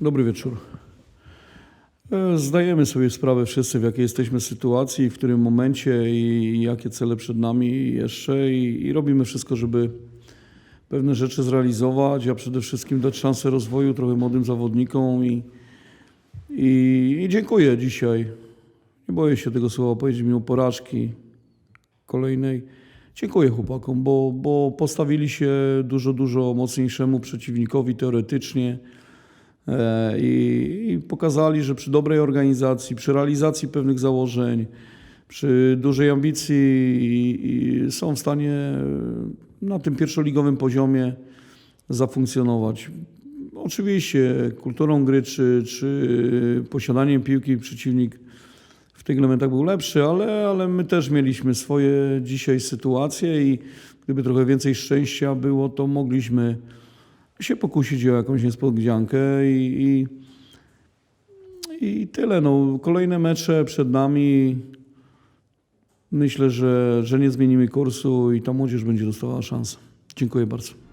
Dobry wieczór. E, Zdajemy sobie sprawę wszyscy, w jakiej jesteśmy sytuacji, w którym momencie i jakie cele przed nami jeszcze i, i robimy wszystko, żeby pewne rzeczy zrealizować, a przede wszystkim dać szansę rozwoju trochę młodym zawodnikom i, i, i dziękuję dzisiaj. Nie boję się tego słowa powiedzieć mimo porażki kolejnej. Dziękuję chłopakom, bo, bo postawili się dużo, dużo mocniejszemu przeciwnikowi teoretycznie i, i pokazali, że przy dobrej organizacji, przy realizacji pewnych założeń, przy dużej ambicji i, i są w stanie e, na tym pierwszoligowym poziomie zafunkcjonować. Oczywiście kulturą gry czy, czy posiadaniem piłki przeciwnik w tych elementach był lepszy, ale, ale my też mieliśmy swoje dzisiaj sytuacje i gdyby trochę więcej szczęścia było, to mogliśmy się pokusić o jakąś niespodziankę i, i, i tyle. No, kolejne mecze przed nami. Myślę, że, że nie zmienimy kursu i ta młodzież będzie dostawała szansę. Dziękuję bardzo.